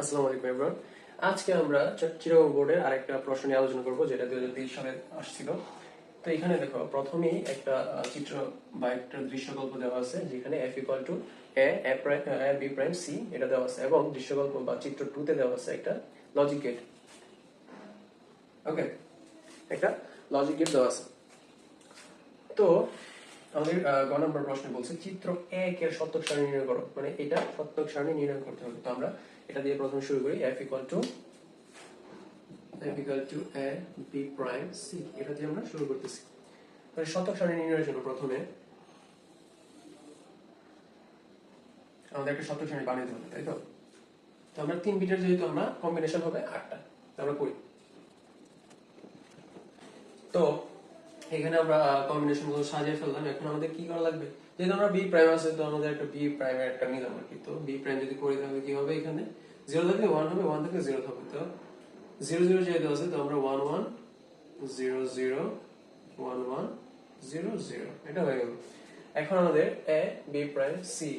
আসসালামু আলাইকুম এভরিওয়ান আজকে আমরা চিরগং বোর্ডের আরেকটা প্রশ্ন নিয়ে আলোচনা করব, যেটা দুই হাজার তেইশ সালে আসছিল। তো এখানে দেখো, প্রথমেই একটা চিত্র বা একটা দৃশ্যকল্প দেওয়া আছে, যেখানে F equal to A B prime C এটা দেওয়া আছে, এবং দৃশ্যকল্প বা চিত্র টু তে দেওয়া আছে একটা লজিক গেট ওকে একটা লজিক গেট দেওয়া আছে। তো আমাদের গ নম্বর প্রশ্ন বলছে, চিত্র এক এর শতক সারণী নির্ণয় করো। মানে এটা শতক সারণী নির্ণয় করতে হবে। তো আমরা এটা দিয়ে প্রথমে শুরু করি F equal to F equal to A B prime C এটা দিয়ে আমরা শুরু করতেছি। তাহলে শতক সারণী নির্ণয়ের জন্য প্রথমে আমাদের একটা শতক সারণী বানাতে হবে, তাই তো? তো আমরা তিন বিটের যেহেতু আমরা কম্বিনেশন হবে আটটা আমরা করি। তো এখানে আমরা কম্বিনেশনগুলো সাজিয়ে ফেললাম। এখন আমাদের কি করা লাগবে? যেহেতু আমরা বি প্রাইম আছে, তো আমাদের একটা বি প্রাইমের একটা নিলাম আর কি? তো বি প্রাইম যদি করি তাহলে কি হবে এখানে? জিরো থাকলে ওয়ান হবে ওয়ান থাকলে জিরো হবে তো জিরো জিরো যেহেতু আছে, তো আমরা one one zero zero one one zero zero এটা হয়ে গেল। এখন আমাদের A B prime C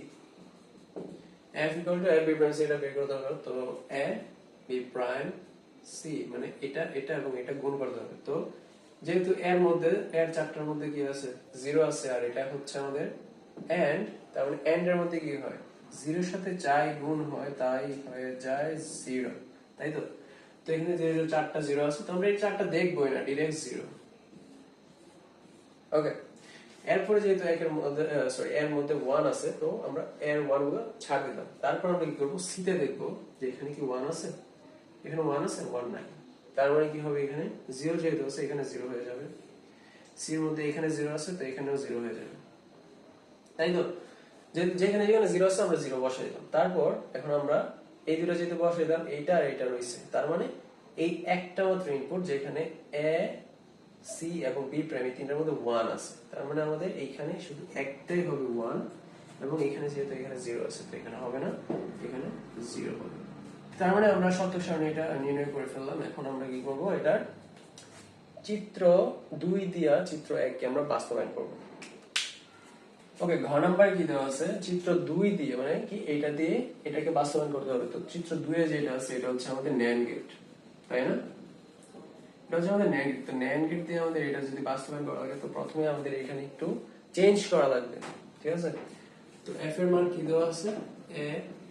F equal to A B prime C এটা বের করতে হবে তো এ বি প্রাইম সি মানে এটা এটা এবং এটা গুণ করতে হবে তো যেহেতু এর মধ্যে, এর চারটার মধ্যে কি আছে? জিরো আছে, আর এটা হচ্ছে আমাদের এন্ড তার মানে এন্ড এর মধ্যে কি হয়? জিরোর সাথে যাই গুণ হয়, তাই হয়ে যায় জিরো তাই তো? তো এখানে যেহেতু চারটা জিরো আছে, তো আমরা এই চারটা দেখবোই না ডিরেক্ট জিরো ওকে এরপরে যেহেতু একের মধ্যে সরি এর মধ্যে ওয়ান আছে, তো আমরা এর ওয়ানগুলো ছাড় দিলাম। তারপর আমরা কি করব? সিতে দেখব যে এখানে কি ওয়ান আছে? এখানে ওয়ান আছে ওয়ান নাই। তার মানে কি হবে এখানে? জিরো যেহেতু আছে, এখানে জিরো হয়ে যাবে। সির মধ্যে এখানে জিরো আছে, তো এখানেও জিরো হয়ে যাবে। তাই তো? যেখানে যেখানে জিরো আছে, আমরা জিরো বসাই দিলাম। তারপর এখন আমরা এই দুটো যেহেতু বসাই দিলাম, এইটা আর এইটা রয়েছে। তার মানে এই একটা মাত্র ইনপুট যেখানে এ সি এবং বি প্রাইম এই তিনটার মধ্যে ওয়ান আছে। তার মানে আমাদের এইখানে শুধু একটাই হবে ওয়ান এবং এখানে যেহেতু এখানে জিরো আছে, তো এখানে হবে না, এখানে জিরো হবে। তার মানে আমরা শতক সারণী এটা নির্ণয় করে ফেললাম, এখন আমরা কি করব? এটার চিত্র দুই দিয়া চিত্র এককে আমরা বাস্তবায়ন করব। ওকে ঘ নাম্বার কি দেওয়া আছে? চিত্র দুই দিয়ে মানে কি? এটা দিয়ে এটাকে বাস্তবায়ন করতে হবে। তো চিত্র দুয়ে যেটা আছে, এটা হচ্ছে আমাদের ন্যান গেট, তাই না? এটা হচ্ছে আমাদের ন্যান গেট। তো ন্যান গেট দিয়ে আমাদের এটা যদি বাস্তবায়ন করা লাগে, তো প্রথমে আমাদের এখানে একটু চেঞ্জ করা লাগবে, ঠিক আছে? তো এফ এর মান কি দেওয়া আছে? এ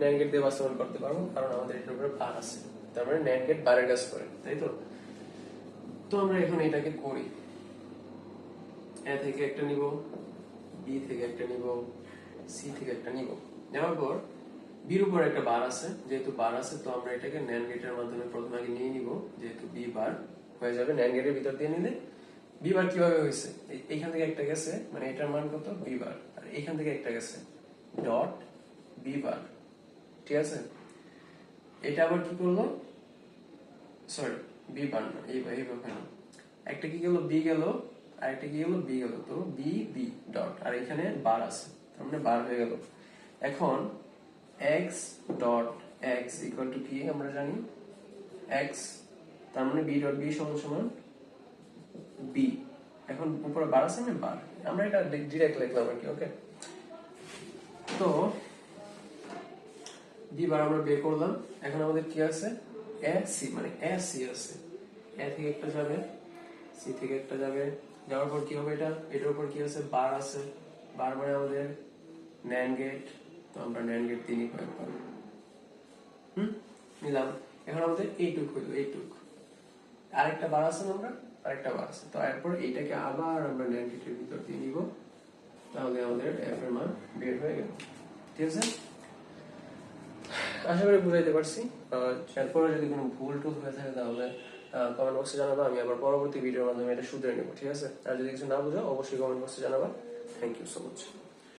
ন্যান গেট দিয়ে বাস্তবায়ন করতে পারব, কারণ আমাদের এটার উপরে বার আছে। তার ন্যান গেট বারের কাজ করে, তাই তো? তো আমরা এখন এটাকে করি। এ থেকে একটা নিব বি থেকে একটা নিব সি থেকে একটা নিব। নেওয়ার পর বির উপর একটা বার আছে, যেহেতু বার আছে, তো আমরা এটাকে ন্যান গেটের মাধ্যমে প্রথমে আগে নিয়ে নিব, যেহেতু বি বার হয়ে যাবে ন্যান গেটের ভিতর দিয়ে নিলে। বি বার কীভাবে হয়েছে? এইখান থেকে একটা গেছে মানে এটার মান কত? বি বার আর এইখান থেকে একটা গেছে ডট বি বার ঠিক আছে? এটা আবার কি করল? সরি বি এইভাবে একটা কি গেল? বি গেল আর একটা কি গেল? বি গেল। তো বি বি ডট আর এখানে বার আছে, তার মানে বার হয়ে গেল। এখন X dot X equal to কি আমরা জানি এক্স তার মানে বি ডট বি সমান সমান বি এখন উপরে বার আছে না বার। আমরা এটা ডিরেক্ট লিখলাম আর কি ওকে তো বি বার আমরা বের করলাম। এখন আমাদের কি আছে? এ সি মানে এ সি আছে। এ থেকে একটা যাবে সি থেকে একটা যাবে। যাওয়ার পর কি হবে এটা? এটার উপর কি আছে? বার আছে। বার মানে আমাদের ন্যান গেট তো আমরা ন্যান গেট তিনি প্রয়োগ করব। হুম? নিলাম। এখন আমাদের এইটুক হইল, এইটুক। আরেকটা বার আছে আমরা? আরেকটা বার আছে। তো এরপর এইটাকে আবার আমরা ন্যান গেটের ভিতর দিয়ে নিব। তাহলে আমাদের এফ এর মান বের হয়ে গেল। ঠিক আছে? আশা করি বুঝাইতে পারছি। এরপরে যদি কোনো ভুল টুল হয়ে থাকে তাহলে কমেন্ট বক্সে জানাবা, আমি আবার পরবর্তী ভিডিওর মাধ্যমে এটা শুধরে নেব, ঠিক আছে? আর যদি কিছু না বুঝো অবশ্যই কমেন্ট বক্সে জানাবা। Thank you so much